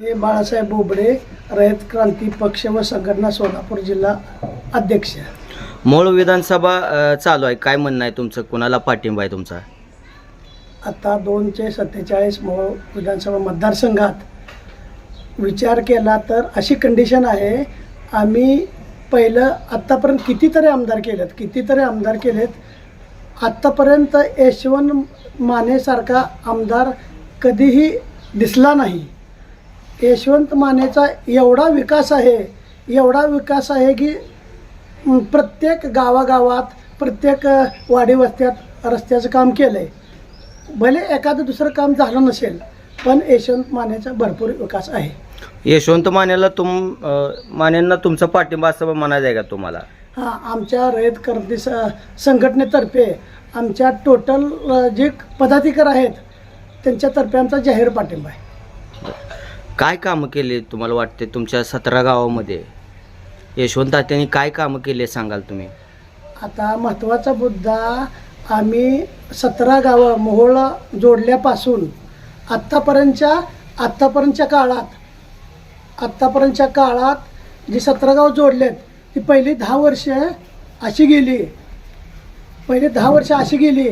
हे बाळासाहेब बोबडे रयत क्रांती पक्ष व संघटना सोलापूर जिल्हा अध्यक्ष. मूळ विधानसभा अ, चालू आहे. काय म्हणणं आहे तुमचं? कुणाला पाठिंबा आहे तुमचा? आता दोनशे सत्तेचाळीस मोहोळ विधानसभा मतदारसंघात विचार केला तर अशी कंडिशन आहे आम्ही पहिलं आत्तापर्यंत कितीतरी आमदार केलेत कितीतरी आमदार केलेत. आत्तापर्यंत यशवंत मानेसारखा आमदार कधीही दिसला नाही. यशवंत मानेचा एवढा विकास आहे एवढा विकास आहे की प्रत्येक गावागावात प्रत्येक अ, वाडी वस्त्यात रस्त्याचं काम केलं आहे भले एखादं दुसरं काम झालं नसेल पण यशवंत मानेचा भरपूर विकास आहे. यशवंत मानेला तुम मानेंना तुमचा पाठिंबा असं म्हणायचं आहे का तुम्हाला? हां आमच्या रयत क्रांती स संघटनेतर्फे आमच्या टोटल जे पदाधिकारी आहेत त्यांच्यातर्फे आमचा जाहीर पाठिंबा आहे. काय कामं केले तुम्हाला वाटते तुमच्या सतरा गावामध्ये? यशवंत तात्यांनी काय कामं केले सांगाल तुम्ही? आता महत्त्वाचा मुद्दा आम्ही सतरा गावं मोहोळा जोडल्यापासून आत्तापर्यंतच्या आत्तापर्यंतच्या काळात आत्तापर्यंतच्या काळात जी सतरा गाव जोडलेत ती पहिली दहा वर्ष अशी गेली. पहिली दहा वर्ष अशी गेली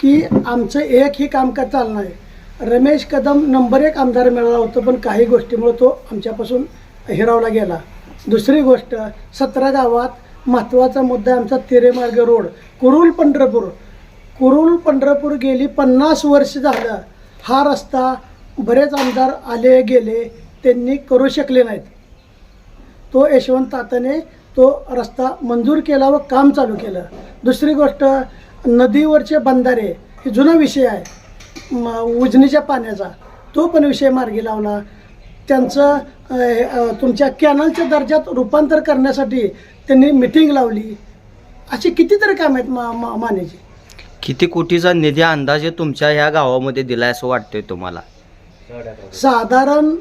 की आमचं एकही काम का चालणार नाही. रमेश कदम नंबर एक आमदार मिळाला होता पण काही गोष्टीमुळे तो आमच्यापासून हिरावला गेला. दुसरी गोष्ट सतरा गावात महत्त्वाचा मुद्दा आमचा तिरेमार्ग रोड कुरुल पंढरपूर. कुरुल पंढरपूर गेली पन्नास वर्ष झालं. हा रस्ता बरेच आमदार आले गेले त्यांनी करू शकले नाहीत. तो यशवंत ताताने तो रस्ता मंजूर केला व काम चालू केलं. दुसरी गोष्ट नदीवरचे बंधारे हे जुना विषय आहे. उजनीच्या पाण्याचा. तो पण विषय मार्गी लावला. त्यांचं तुमच्या कॅनलच्या दर्जात रूपांतर करण्यासाठी त्यांनी मिटिंग लावली. अशी कितीतरी काम आहेत मा मा मानेची. किती कोटीचा निधी अंदाजे तुमच्या ह्या गावामध्ये दिलाय असं वाटतंय तुम्हाला? साधारण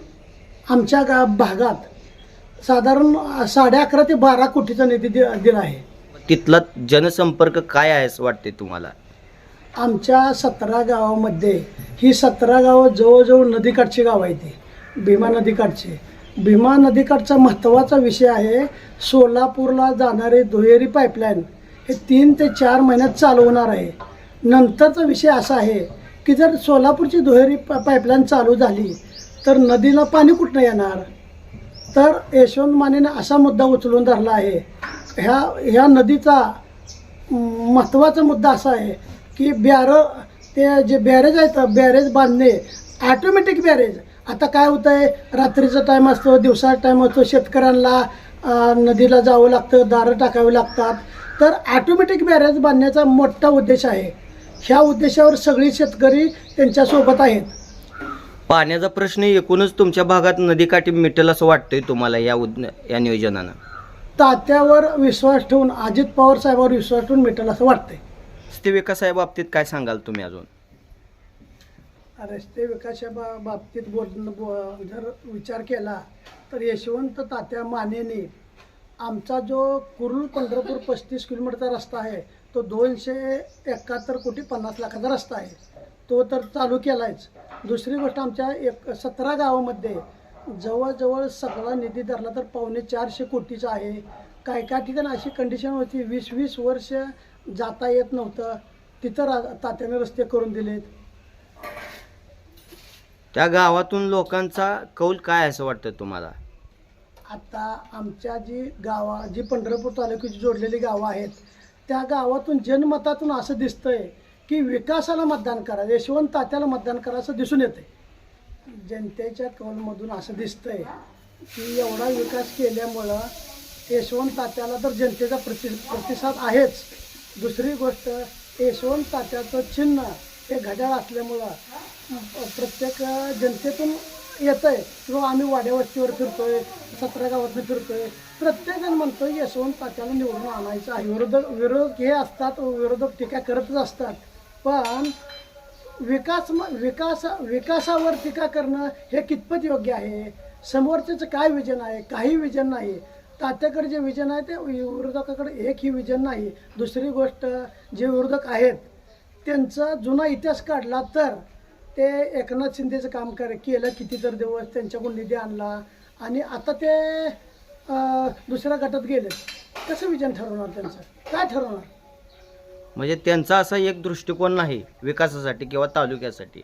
आमच्या गा भागात साधारण साडे अकरा ते बारा कोटीचा निधी दिला आहे. तिथला जनसंपर्क काय आहे असं वाटते तुम्हाला? आमच्या सतरा गावामध्ये ही सतरा गावं जवळजवळ नदीकाठची गावं आहे ती. भीमा नदीकाठची. भीमा नदीकाठचा महत्त्वाचा विषय आहे सोलापूरला जाणारे दुहेरी पाईपलाईन हे तीन ते चार महिन्यात चालू होणार आहे. नंतरचा विषय असा आहे की जर सोलापूरची दुहेरी प पाईपलाईन चालू झाली तर नदीला पाणी कुठनं येणार? तर यशवंत मानेने असा मुद्दा उचलून धरला आहे. ह्या ह्या नदीचा महत्त्वाचा मुद्दा असा आहे की बॅरं ते जे बॅरेज आहेत बॅरेज बांधणे ॲटोमॅटिक बॅरेज. आता काय होतं आहे रात्रीचा टाईम असतो दिवसाचा टाईम असतो शेतकऱ्यांना नदीला जावं लागतं दारं टाकावी लागतात. तर ॲटोमॅटिक बॅरेज बांधण्याचा मोठा उद्देश आहे. ह्या उद्देशावर सगळी शेतकरी त्यांच्यासोबत आहेत. पाण्याचा प्रश्न एकूणच तुमच्या भागात नदीकाठी मिटेल असं वाटतंय तुम्हाला या उद या नियोजनानं? तात्यावर विश्वास ठेवून अजित पवार साहेबावर विश्वास ठेवून मिटेल असं वाटतंय. रस्ते विकासाबाबतीत काय सांगाल तुम्ही अजून? रस्ते विकासाच्या बा बाबतीत बोल बो- जर विचार केला तर यशवंत तात्या मानेने आमचा जो कुरुल पंढरपूर पस्तीस किलोमीटरचा रस्ता आहे तो दोनशे एकाहत्तर कोटी पन्नास लाखाचा रस्ता आहे. तो तर चालू केलायच. दुसरी गोष्ट आमच्या एक सतरा गावामध्ये जवळजवळ सगळा निधी धरला तर पावणे चारशे कोटीचा आहे. काय काय ठिकाणी अशी कंडिशन होती वीस वीस वर्ष जाता येत नव्हतं. तिथं रा तात्याने रस्ते करून दिलेत. त्या गावातून लोकांचा कौल काय असं वाटतं तुम्हाला? आता आमच्या जी गावा जी पंढरपूर तालुक्याची जोडलेली गावं आहेत त्या गावातून जनमतातून असं दिसतंय की विकासाला मतदान करा यशवंत तात्याला मतदान करा असं दिसून येते जनतेच्या कौलमधून असं दिसतंय की एवढा विकास केल्यामुळं यशवंत तात्याला तर जनतेचा प्रति प्रतिसाद आहेच. दुसरी गोष्ट यशवंत तात्याचं चिन्ह हे घड्याळ असल्यामुळं प्रत्येक जनतेतून येत आहे किंवा आम्ही वाड्यावस्तीवर फिरतोय सतरा गावातून फिरतोय. प्रत्येकजण म्हणतो यशवंत तात्याला निवडून आणायचं आहे. विरोधक विरोधक हे असतात विरोधक टीका करतच असतात. पण विकास विकास विकासावर टीका करणं हे कितपत योग्य आहे? समोरच्याचं काय विजन आहे? काही विजन नाही. तात्याकडे जे विजन आहे ते विरोधकाकडे एकही विजन नाही. दुसरी गोष्ट जे विरोधक आहेत त्यांचा जुना इतिहास काढला तर ते एकनाथ शिंदेचं काम कर केलं किती तर दिवस त्यांच्याकडून निधी आणला आणि आता ते दुसऱ्या गटात गेले. कसं विजन ठरवणार त्यांचं? काय ठरवणार? म्हणजे त्यांचा असा एक दृष्टिकोन नाही विकासासाठी किंवा तालुक्यासाठी.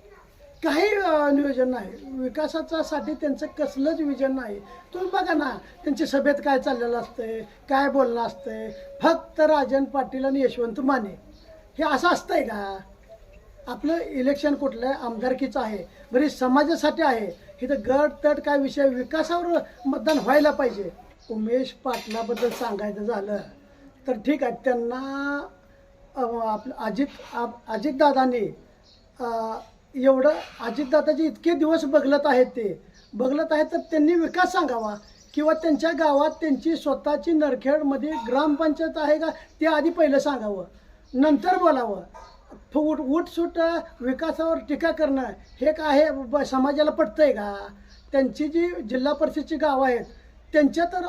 काही नियोजन नाही. विकासाचासाठी त्यांचं कसलंच विजन नाही. तुम्ही बघा ना त्यांच्या सभेत काय चाललेलं असतंय काय बोलणं असतंय. फक्त राजन पाटील आणि यशवंत माने. हे असं असतंय का? आपलं इलेक्शन कुठलं आहे? आमदारकीचं आहे. बरी समाजासाठी आहे. इथं गट तट काय विषय विकासावर मतदान व्हायला पाहिजे. उमेश पाटलाबद्दल सांगायचं झालं तर ठीक आहे. त्यांना आपलं अजित आप- अजितदादांनी एवढं अजितदादाजी इतके दिवस बघलत आहेत ते. बघलत आहेत तर त्यांनी विकास सांगावा किंवा त्यांच्या गावात त्यांची स्वतःची नरखेडमध्ये ग्रामपंचायत आहे का ते आधी पहिलं सांगावं. नंतर बोलावं. फुट उठसूट विकासावर टीका करणं हे काय आहे? ब- समाजाला आहे का? त्यांची जी जिल्हा परिषदची गावं आहेत त्यांच्या तर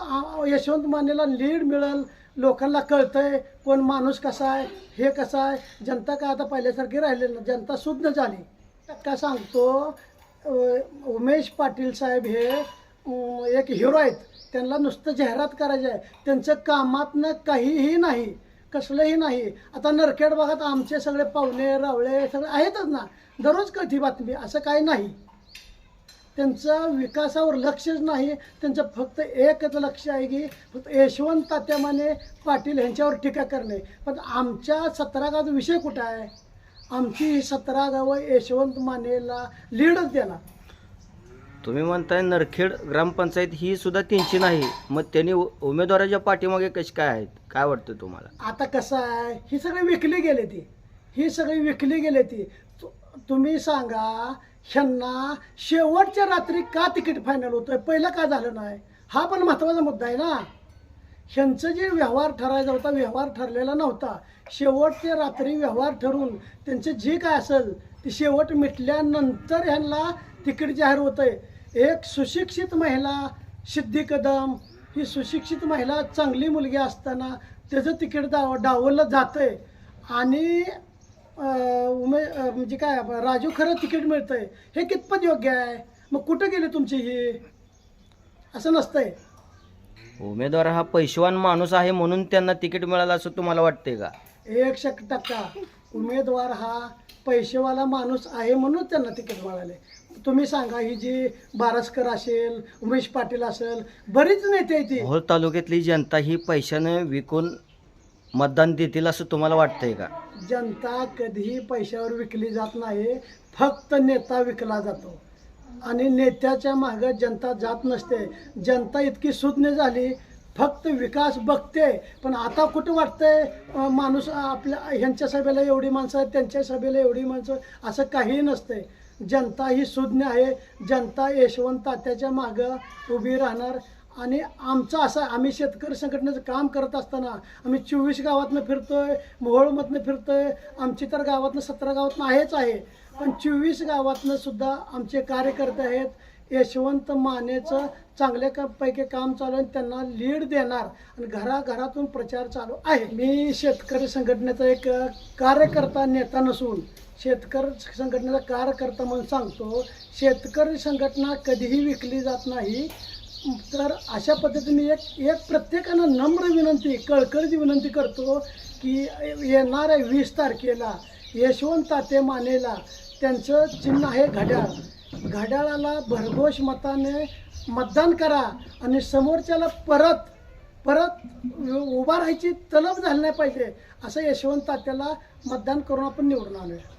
यशवंत मानेला लीड मिळेल लोकांना कळतंय कोण माणूस कसा आहे हे कसं आहे? जनता काय आता पहिल्यासारखी राहिलेलं जनता सुज्ञ झाली. का सांगतो उमेश पाटील साहेब हे एक हिरो आहेत. त्यांना नुसतं जाहिरात करायची आहे. त्यांचं कामातनं काहीही नाही कसलंही नाही. आता नरखेड भागात आमचे सगळे पाहुणे रावळे सगळे आहेतच ना. दररोज कळती बातमी असं काही नाही. त्यांचं विकासावर लक्षच नाही. त्यांचं फक्त एकच लक्ष आहे की फक्त यशवंत तात्यामाने पाटील यांच्यावर टीका करणे. पण आमच्या सतरा विषय कुठं आहे? आमची सतरा गावं यशवंत मानेला लीडच देणार. तुम्ही म्हणताय नरखेड ग्रामपंचायत ही सुद्धा त्यांची नाही. मग त्यांनी उ- उमेदवाराच्या पाठीमागे कशी काय आहेत? काय वाटतं तुम्हाला? आता कसं आहे ही सगळी विकली गेली ती. ही सगळी विकली गेली ती. तु- तुम्ही सांगा ह्यांना शेवटच्या रात्री का तिकीट फायनल होतंय? पहिलं का झालं नाही? हा पण महत्त्वाचा मुद्दा आहे ना. ह्यांचं जे व्यवहार ठरायचा होता व्यवहार ठरलेला नव्हता. शेवटचे रात्री व्यवहार ठरून त्यांचं जे काय असेल ते शेवट मिटल्यानंतर ह्यांना तिकीट जाहीर होतंय. एक सुशिक्षित महिला सिद्धी कदम ही सुशिक्षित महिला चांगली मुलगी असताना त्याचं तिकीट दाव डावलं जातं आहे आणि उमे म्हणजे काय राजू खरं तिकीट मिळतं आहे हे कितपत योग्य आहे? मग कुठं गेले तुमची ही? असं नसतंय. उमेदवार हा पैशवान माणूस आहे म्हणून त्यांना तिकीट मिळालं असं तुम्हाला वाटतंय का? एक शक टक्का. उमेदवार हा पैसेवाला माणूस आहे म्हणून त्यांना तिकीट मिळाले. तुम्ही सांगा ही जी बारसकर असेल उमेश पाटील असेल बरीच नेते आहेत ती. मोहोळ तालुक्यातली जनता ही पैशाने विकून मतदान देतील असं तुम्हाला वाटतंय का? जनता कधीही पैशावर विकली जात नाही फक्त नेता विकला जातो. आणि नेत्याच्या मागं जनता जात नसते. जनता इतकी सुज्ञ झाली फक्त विकास बघते. पण आता कुठं वाटतंय माणूस आपल्या ह्यांच्या सभेला एवढी माणसं त्यांच्या सभेला एवढी माणसं असं काहीही नसतंय. जनता ही सुज्ञ आहे. जनता यशवंत तात्याच्या मागं उभी राहणार. आणि आमचं असं आम्ही शेतकरी संघटनेचं काम करत असताना आम्ही चोवीस गावातनं फिरतोय मोहोळमधनं फिरतोय आमची तर गावातनं सतरा गावातनं आहेच आहे. पण चोवीस गावातनं सुद्धा आमचे कार्यकर्ते आहेत. यशवंत मानेचं चांगल्या का पैकी काम चालू आहे त्यांना लीड देणार आणि घराघरातून प्रचार चालू आहे. मी शेतकरी संघटनेचा एक कार्यकर्ता नेता नसून शेतकरी संघटनेचा कार्यकर्ता म्हणून सांगतो शेतकरी संघटना कधीही विकली जात नाही. तर अशा पद्धतीने एक एक प्रत्येकानं नम्र विनंती कळकळीची विनंती करतो की येणाऱ्या वीस तारखेला यशवंत ताते मानेला त्यांचं चिन्ह आहे घड्याळ. घड्याळाला भरघोष मताने मतदान करा आणि समोरच्याला परत परत उभा राहायची तलब झाली नाही पाहिजे असं यशवंत तात्याला मतदान करून आपण निवडून आणूया